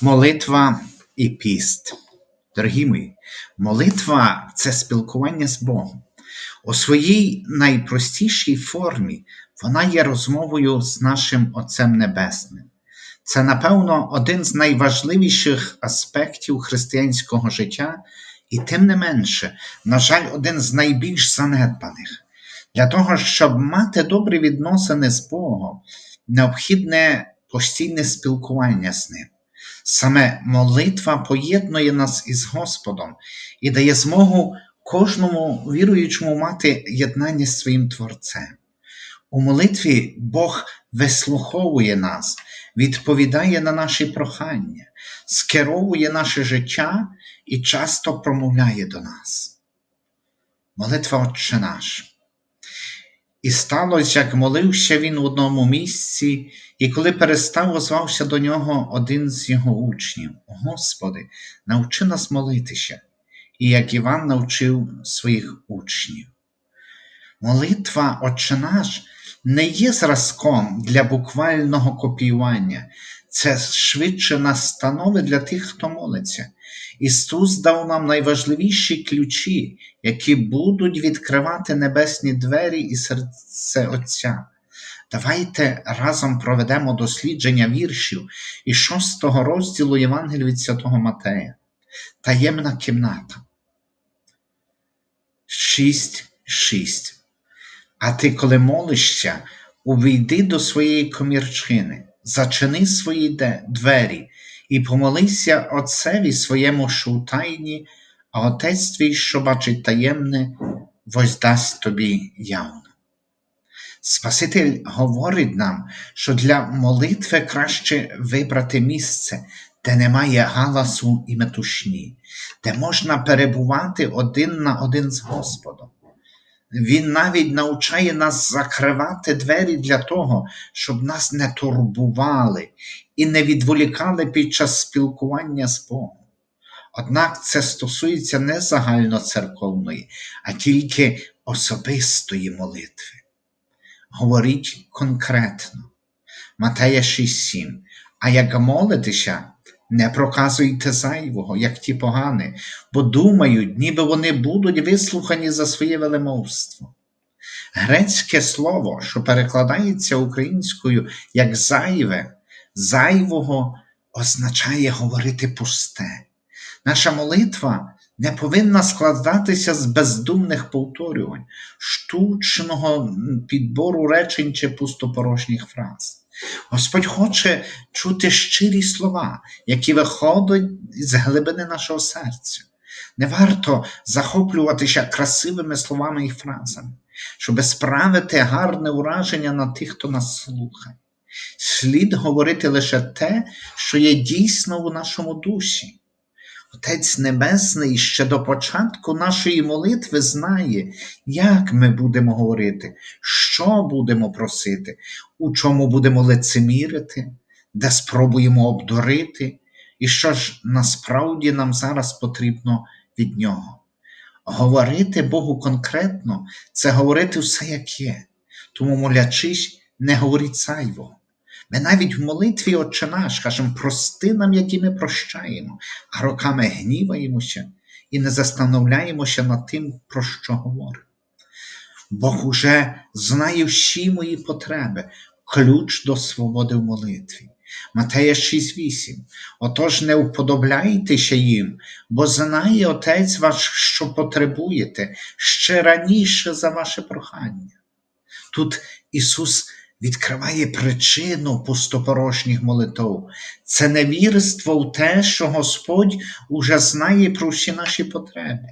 Молитва і піст. Дорогі мої, молитва це спілкування з Богом. У своїй найпростішій формі вона є розмовою з нашим Отцем Небесним. Це, напевно, один з найважливіших аспектів християнського життя, і тим не менше, на жаль, один з найбільш занедбаних. Для того, щоб мати добрі відносини з Богом, необхідне постійне спілкування з Ним. Саме молитва поєднує нас із Господом і дає змогу кожному віруючому мати єднання з своїм Творцем. У молитві Бог вислуховує нас, відповідає на наші прохання, скеровує наше життя і часто промовляє до нас. Молитва Отче наш. І сталося, як молився він в одному місці, і коли перестав, озвався до нього один з його учнів: Господи, навчи нас молитися, і як Іван навчив своїх учнів. Молитва Отче наш не є зразком для буквального копіювання, це швидше настанови для тих, хто молиться. Ісус дав нам найважливіші ключі, які будуть відкривати небесні двері і серце Отця. Давайте разом проведемо дослідження віршів із шостого розділу Євангелія від Святого Матея. Таємна кімната. 6.6. А ти, коли молишся, увійди до своєї комірчини, зачини свої двері і помолися Отцеві своєму що в тайні, а Отець твій, що бачить таємне, воздасть тобі явно. Спаситель говорить нам, що для молитви краще вибрати місце, де немає галасу і метушні, де можна перебувати один на один з Господом. Він навіть навчає нас закривати двері для того, щоб нас не турбували і не відволікали під час спілкування з Богом. Однак це стосується не загальноцерковної, а тільки особистої молитви. Говоріть конкретно. Матея 6.7. А як молитеся, не проказуйте зайвого, як ті погані, бо думають, ніби вони будуть вислухані за своє велемовство. Грецьке слово, що перекладається українською як зайве, зайвого означає говорити пусте. Наша молитва не повинна складатися з бездумних повторювань, штучного підбору речень чи пустопорожніх фраз. Господь хоче чути щирі слова, які виходять з глибини нашого серця. Не варто захоплюватися красивими словами і фразами, щоб справити гарне ураження на тих, хто нас слухає. Слід говорити лише те, що є дійсно у нашому душі. Отець Небесний ще до початку нашої молитви знає, як ми будемо говорити, що будемо просити, у чому будемо лицемірити, де спробуємо обдурити, і що ж насправді нам зараз потрібно від нього. Говорити Богу конкретно це говорити все, як є. Тому, молячись, не говоріть зайвого. Ми навіть в молитві Отче наш кажемо, прости нам, які ми прощаємо, а роками гніваємося і не застановляємося над тим, про що говоримо. Бог уже знає всі мої потреби, ключ до свободи в молитві. Матея 6,8. Отож не вподобляйтеся їм, бо знає Отець ваш, що потребуєте ще раніше за ваше прохання. Тут Ісус відкриває причину пустопорожніх молитв. Це невірство в те, що Господь уже знає про всі наші потреби.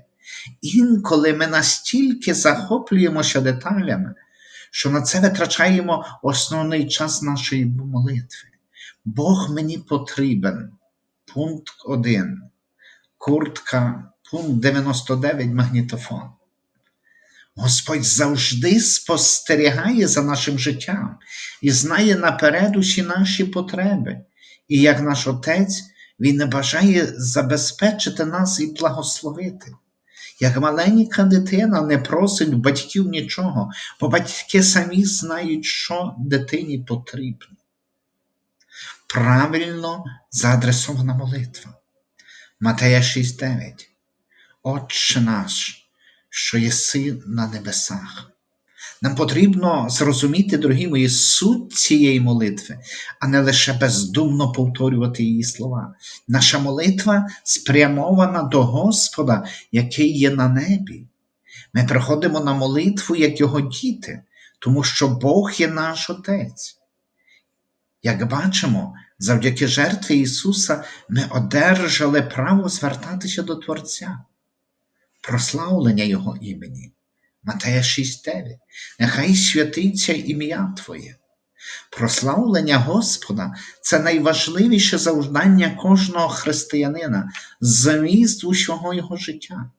Інколи ми настільки захоплюємося деталями, що на це витрачаємо основний час нашої молитви. Бог мені потрібен. Пункт 1. Куртка, пункт 99 магнітофон. Господь завжди спостерігає за нашим життям і знає наперед усі наші потреби. І як наш Отець, Він не бажає забезпечити нас і благословити. Як маленька дитина не просить батьків нічого, бо батьки самі знають, що дитині потрібно. правильно заадресована молитва. Матея 6:9. Отче наш, що єси на небесах. Нам потрібно зрозуміти, дорогі мої, суть цієї молитви, а не лише бездумно повторювати її слова. Наша молитва спрямована до Господа, який є на небі. Ми приходимо на молитву як Його діти, тому що Бог є наш Отець. Як бачимо, завдяки жертві Ісуса ми одержали право звертатися до Творця, прославлення Його імені. Матея 6:9. Нехай святиться ім'я Твоє. Прославлення Господа це найважливіше завдання кожного християнина, зміст усього його життя.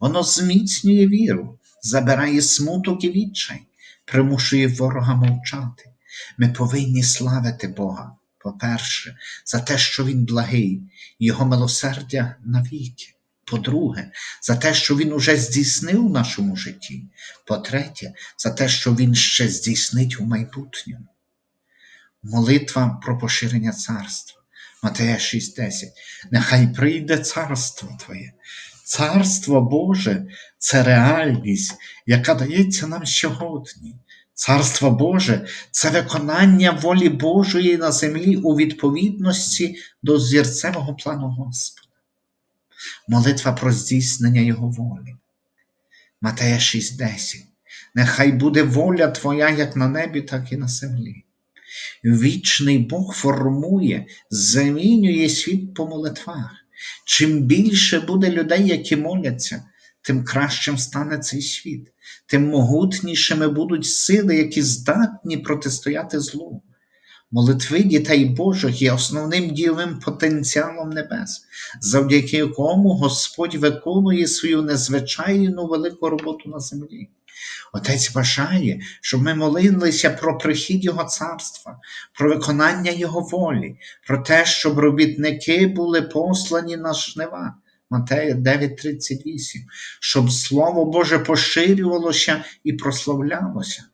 Воно зміцнює віру, забирає смуток і відчай, примушує ворога мовчати. Ми повинні славити Бога, по-перше, за те, що Він благий, Його милосердя навіки. По-друге, за те, що Він уже здійснив в нашому житті. По-третє, за те, що Він ще здійснить у майбутньому. Молитва про поширення царства. Матея 6:10. Нехай прийде царство Твоє. Царство Боже це реальність, яка дається нам сьогодні. Царство Боже це виконання волі Божої на землі у відповідності до зірцевого плану Господа. Молитва про здійснення Його волі. Матея 6:10. Нехай буде воля Твоя як на небі, так і на землі. Вічний Бог формує, замінює світ по молитвах. Чим більше буде людей, які моляться, тим кращим стане цей світ, тим могутнішими будуть сили, які здатні протистояти злу. Молитви дітей Божих є основним дієвим потенціалом небес, завдяки якому Господь виконує свою незвичайну велику роботу на землі. Отець бажає, щоб ми молилися про прихід Його царства, про виконання Його волі, про те, щоб робітники були послані на жнива. Матея 9:38, щоб Слово Боже поширювалося і прославлялося.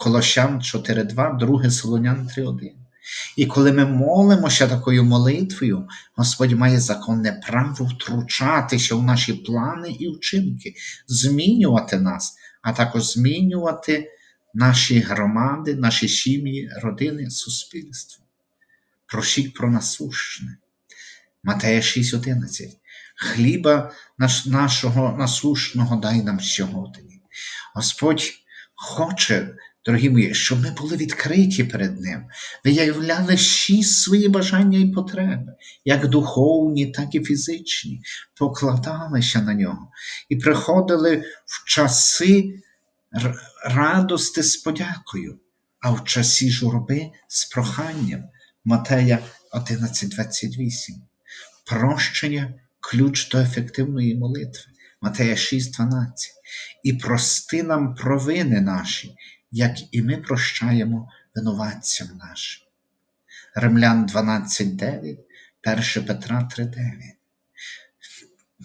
Колощан 4.2, 2 Солонян 3.1. І коли ми молимося такою молитвою, Господь має законне право втручатися в наші плани і вчинки, змінювати нас, а також змінювати наші громади, наші сім'ї, родини, суспільство. Просіть про насущне. Матея 6.11. Хліба наш, нашого насущного дай нам сьогодні. Господь хоче, дорогі мої, щоб ми були відкриті перед Ним, виявляли всі свої бажання і потреби, як духовні, так і фізичні, покладалися на нього і приходили в часи радости з подякою, а в часі журби з проханням. Матея 11.28. Прощення ключ до ефективної молитви. Матея 6.12. І прости нам провини наші, як і ми прощаємо винуватцям нашим. Римлян 12.9, 1 Петра 3.9.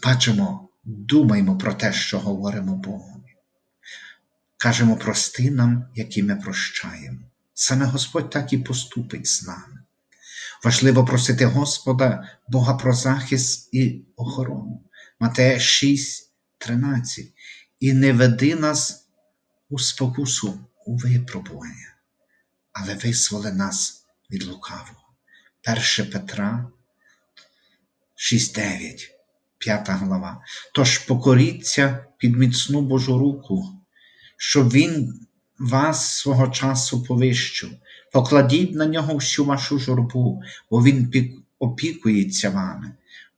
Бачимо, думаємо про те, що говоримо Богу. Кажемо, прости нам, які ми прощаємо. Саме Господь так і поступить з нами. Важливо просити Господа Бога про захист і охорону. Матея 6, 13. І не веди нас у спокусу, у випробування, але визволи нас від лукавого. 1 Петра 6.9, 5 глава. Тож покоріться під міцну Божу руку, щоб Він вас свого часу повищив. Покладіть на нього всю вашу журбу, бо Він опікується вами.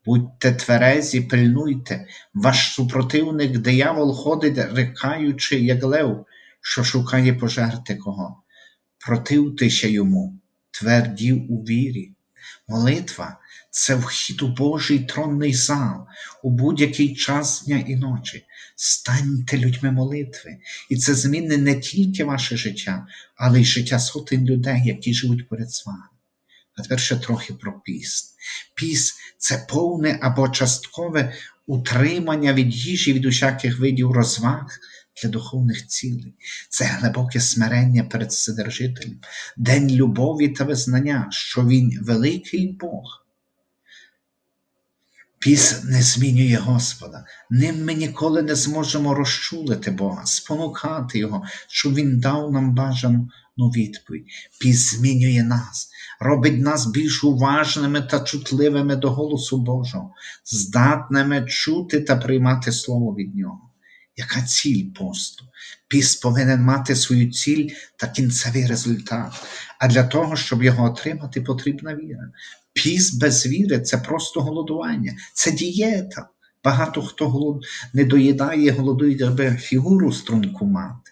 Будьте тверезі, пильнуйте, ваш супротивник диявол ходить, рикаючи, як лев, що шукає пожерти кого. Противтеся йому, тверді у вірі. Молитва це вхід у Божий тронний зал у будь-який час дня і ночі. Станьте людьми молитви, і це змінить не тільки ваше життя, але й життя сотень людей, які живуть поряд з вами. А тепер ще трохи про піст. Піст це повне або часткове утримання від їжі від усяких видів розваг для духовних цілей. Це глибоке смирення перед Вседержителем, день любові та визнання, що Він великий Бог. Піс не змінює Господа. Ним ми ніколи не зможемо розчулити Бога, спонукати Його, щоб Він дав нам бажану відповідь. Піс змінює нас, робить нас більш уважними та чутливими до голосу Божого, здатними чути та приймати Слово від Нього. Яка ціль посту? Піст повинен мати свою ціль та кінцевий результат. А для того, щоб його отримати, потрібна віра. Піст без віри це просто голодування, це дієта. Багато хто голод... не доїдає, голодує, аби фігуру струнку мати.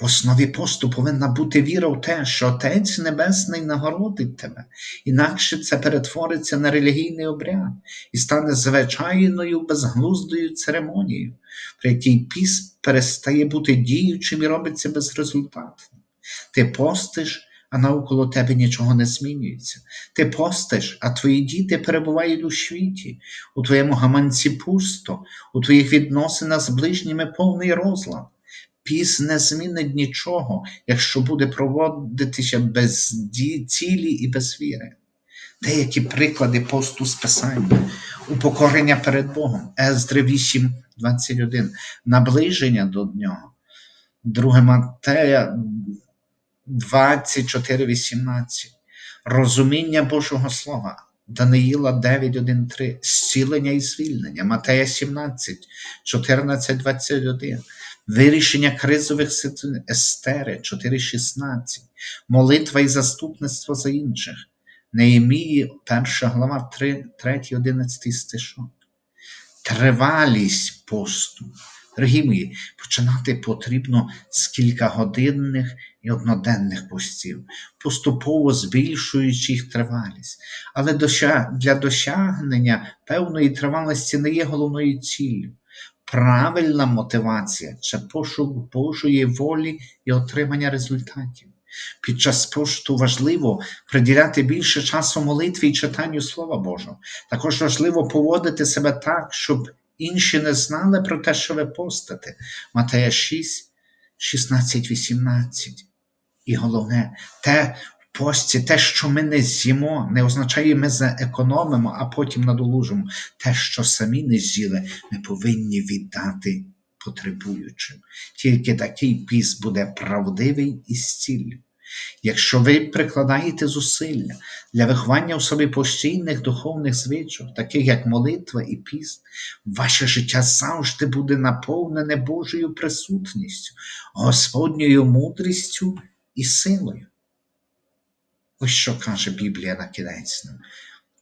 В основі посту повинна бути віра в те, що Отець Небесний нагородить тебе, інакше це перетвориться на релігійний обряд і стане звичайною безглуздою церемонією, при якій піс перестає бути діючим і робиться безрезультатним. Ти постиш, а навколо тебе нічого не змінюється. Ти постиш, а твої діти перебувають у світі, у твоєму гаманці пусто, у твоїх відносинах з ближніми повний розлад. Піс не змінить нічого, якщо буде проводитися без цілі і без віри. Деякі приклади посту з Писання, упокорення перед Богом, Ездри 8, 21, наближення до нього, 2 Матея 24, 18, розуміння Божого Слова, Даниїла 9, 1, 3, зцілення і звільнення, Матея 17, 14, 21, вирішення кризових Естери 4.16, молитва і заступництво за інших, Неємії, 1 глава 3, 3 11 стишок. Тривалість посту. Дорогі мої, починати потрібно з кількагодинних і одноденних постів, поступово збільшуючи їх тривалість. Але для досягнення певної тривалості не є головною ціллю. Правильна мотивація це пошук Божої волі і отримання результатів. Під час посту важливо приділяти більше часу молитві і читанню Слова Божого. Також важливо поводити себе так, щоб інші не знали про те, що ви постите. Матея 6, 16, 18. І головне, те пості, те, що ми не з'їмо, не означає, ми заекономимо, а потім надолужимо. Те, що самі не з'їли, ми повинні віддати потребуючим. Тільки такий піс буде правдивий і з. Якщо ви прикладаєте зусилля для виховання в собі постійних духовних звичок, таких як молитва і піст, ваше життя завжди буде наповнене Божою присутністю, Господньою мудрістю і силою. Ось що каже Біблія на кінець нам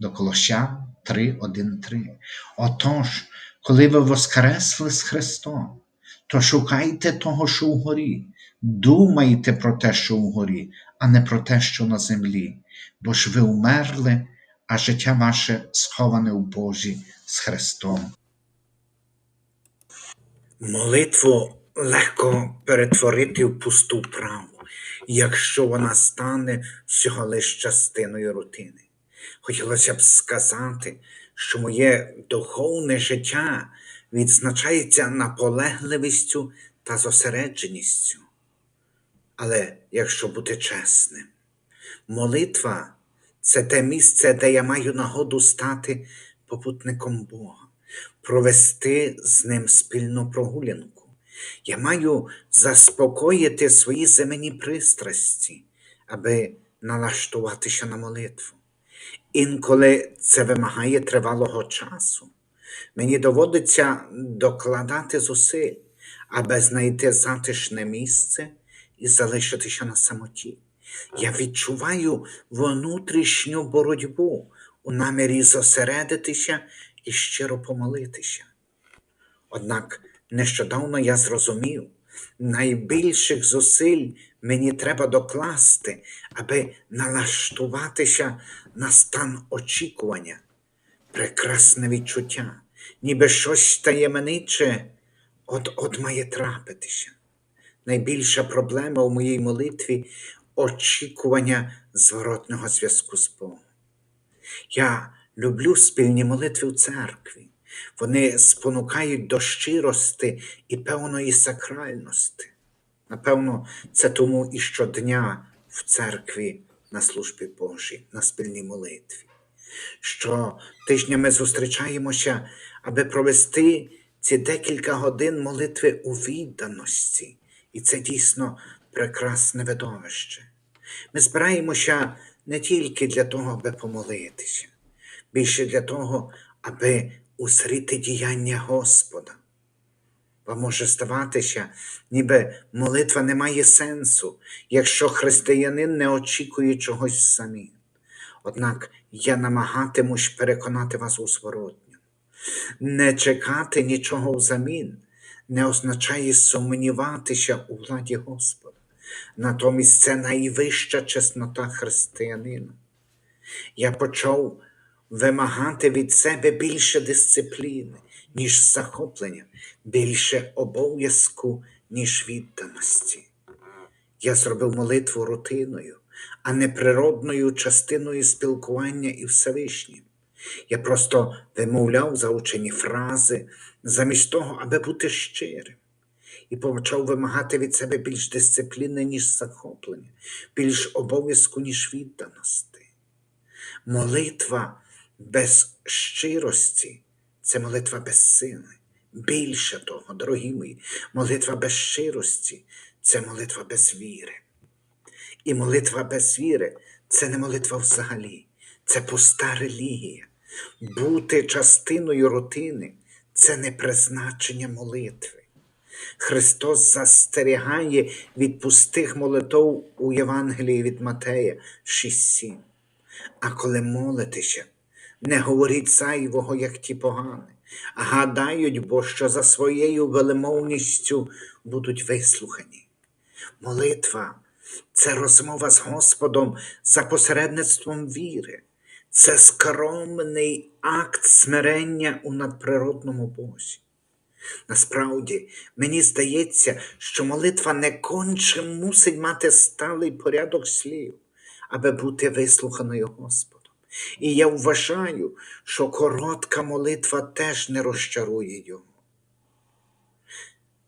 до Колощан 3, 1, 3. Отож, коли ви воскресли з Христом, то шукайте того, що вгорі, думайте про те, що вгорі, а не про те, що на землі, бо ж ви умерли, а життя ваше сховане у Божі з Христом. Молитву легко перетворити в пусту праву, якщо вона стане всього лиш частиною рутини. Хотілося б сказати, що моє духовне життя відзначається наполегливістю та зосередженістю. Але якщо бути чесним, молитва це те місце, де я маю нагоду стати попутником Бога, провести з ним спільну прогулянку. Я маю заспокоїти свої земні пристрасті, аби налаштуватися на молитву. Інколи це вимагає тривалого часу. Мені доводиться докладати зусиль, аби знайти затишне місце і залишитися на самоті. Я відчуваю внутрішню боротьбу у намірі зосередитися і щиро помолитися. Однак нещодавно я зрозумів, найбільших зусиль мені треба докласти, аби налаштуватися на стан очікування, прекрасне відчуття, ніби щось таємниче от-от має трапитися. Найбільша проблема у моїй молитві очікування зворотного зв'язку з Богом. Я люблю спільні молитви в церкві, Вони спонукають до щирости і певної сакральності. Напевно, це тому і щодня в церкві на службі Божій, на спільній молитві. Що тижня ми зустрічаємося, аби провести ці декілька годин молитви у відданості. І це дійсно прекрасне видовище. Ми збираємося не тільки для того, аби помолитися, більше для того, аби узріти діяння Господа. Бо може здаватися, ніби молитва не має сенсу, якщо християнин не очікує чогось взамін. Однак я намагатимусь переконати вас у зворотньому. Не чекати нічого взамін не означає сумніватися у владі Господа. Натомість це найвища чеснота християнина. Я почав вимагати від себе більше дисципліни, ніж захоплення, більше обов'язку, ніж відданості. Я зробив молитву рутиною, а не природною частиною спілкування із Всевишнім. Я просто вимовляв заучені фрази замість того, аби бути щирим, і почав вимагати від себе більш дисципліни, ніж захоплення, більш обов'язку, ніж відданості. Молитва без щирості це молитва без сили. Більше того, дорогі мої, молитва без щирості це молитва без віри. І молитва без віри це не молитва взагалі, це пуста релігія. Бути частиною рутини це не призначення молитви. Христос застерігає від пустих молитов у Євангелії від Матея 6.7. А коли молитеся, не говоріть зайвого, як ті погані, гадають, бо що за своєю велемовністю будуть вислухані. Молитва це розмова з Господом за посередництвом віри, це скромний акт смирення у надприродному Бозі. Насправді, мені здається, що молитва не конче мусить мати сталий порядок слів, аби бути вислуханою Господом. І я вважаю, що коротка молитва теж не розчарує його.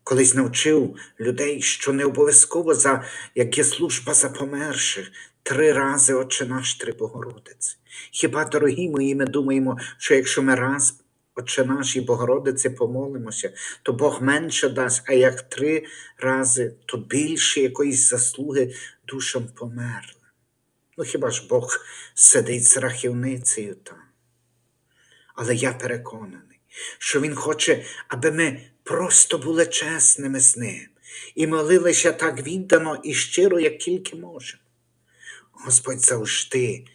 Колись навчив людей, що не обов'язково за як є служба за померших три рази Отче наш три Богородиці. Хіба, дорогі мої, ми думаємо, що якщо ми раз Отче наш і Богородиці помолимося, то Бог менше дасть, а як три рази, то більше якоїсь заслуги душам померлим. Ну хіба ж Бог сидить з рахівницею там? Але я переконаний, що Він хоче, аби ми просто були чесними з ним і молилися так віддано і щиро, як тільки можемо. Господь завжди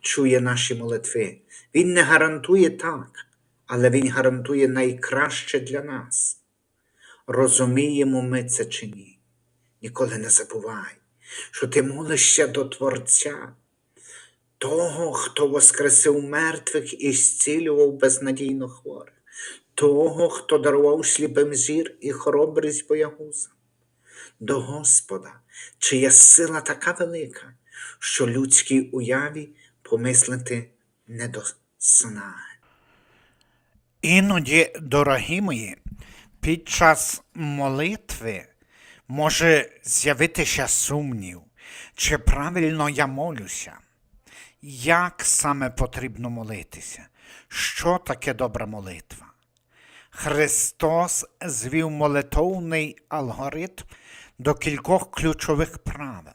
чує наші молитви. Він не гарантує так, але Він гарантує найкраще для нас. Розуміємо ми це чи ні. Ніколи не забувай, що ти молишся до Творця, того, хто воскресив мертвих і зцілював безнадійно хворих, того, хто дарував сліпим зір і хоробрість боягузам. До Господа, чия сила така велика, що людській уяві помислити не до сна. Іноді, дорогі мої, під час молитви може з'явитися сумнів, чи правильно я молюся, як саме потрібно молитися, що таке добра молитва. Христос звів молитовний алгоритм до кількох ключових правил.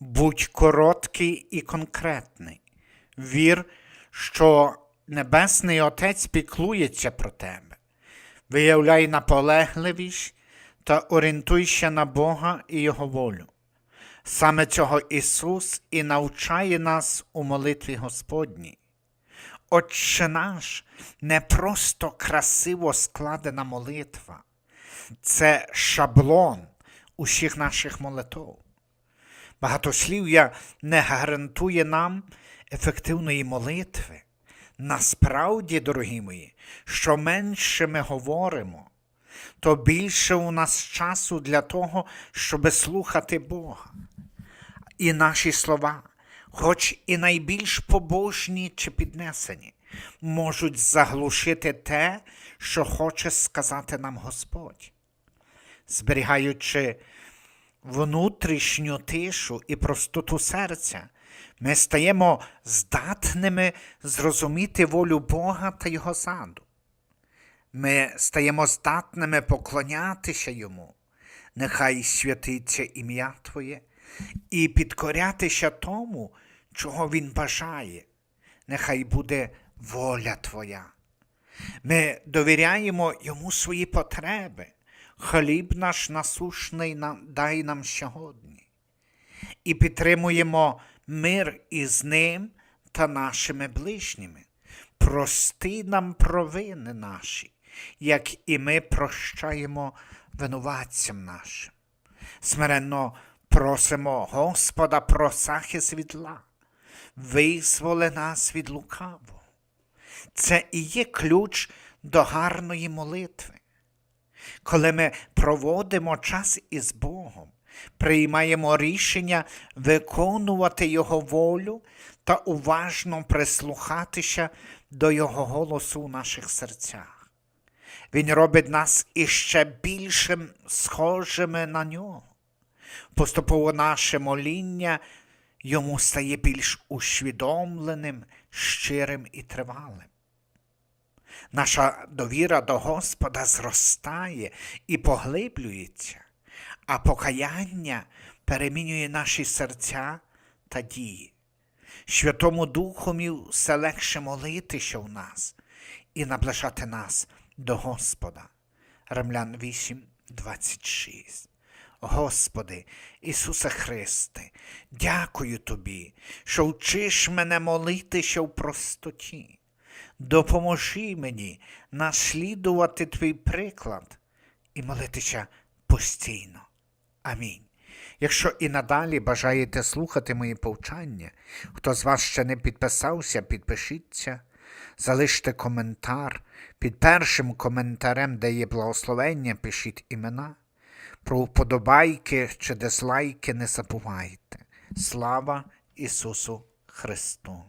Будь короткий і конкретний. Вір, що Небесний Отець піклується про тебе. Виявляй наполегливість та орієнтуйся на Бога і Його волю. Саме цього Ісус і навчає нас у молитві Господній. Отче наш не просто красиво складена молитва, це шаблон усіх наших молитв. Багатослів'я не гарантує нам ефективної молитви. Насправді, дорогі мої, що менше ми говоримо, то більше у нас часу для того, щоб слухати Бога. І наші слова, хоч і найбільш побожні чи піднесені, можуть заглушити те, що хоче сказати нам Господь. Зберігаючи внутрішню тишу і простоту серця, ми стаємо здатними зрозуміти волю Бога та Його заду. Ми стаємо здатними поклонятися Йому, нехай святиться ім'я Твоє, і підкорятися тому, чого Він бажає, нехай буде воля Твоя. Ми довіряємо Йому свої потреби. Хліб наш насушний дай нам сьогодні. І підтримуємо мир із ним та нашими ближніми. Прости нам провини наші, як і ми прощаємо винуватцям нашим. Смиренно просимо Господа про захист від зла, визволи нас від лукавого. Це і є ключ до гарної молитви. Коли ми проводимо час із Богом, приймаємо рішення виконувати Його волю та уважно прислухатися до Його голосу у наших серцях. Він робить нас іще більшим схожими на нього. Поступово наше моління йому стає більш усвідомленим, щирим і тривалим. Наша довіра до Господа зростає і поглиблюється, а покаяння перемінює наші серця та дії. Святому Духові все легше молитися в нас і наближати нас до Господа. Римлян 8, 26. Господи, Ісусе Христе, дякую Тобі, що вчиш мене молитися в простоті. Допоможи мені наслідувати Твій приклад і молитися постійно. Амінь. Якщо і надалі бажаєте слухати мої повчання, хто з вас ще не підписався, підпишіться, залиште коментар. Під першим коментарем, де є благословення, пишіть імена. Про вподобайки чи дизлайки не забувайте. Слава Ісусу Христу!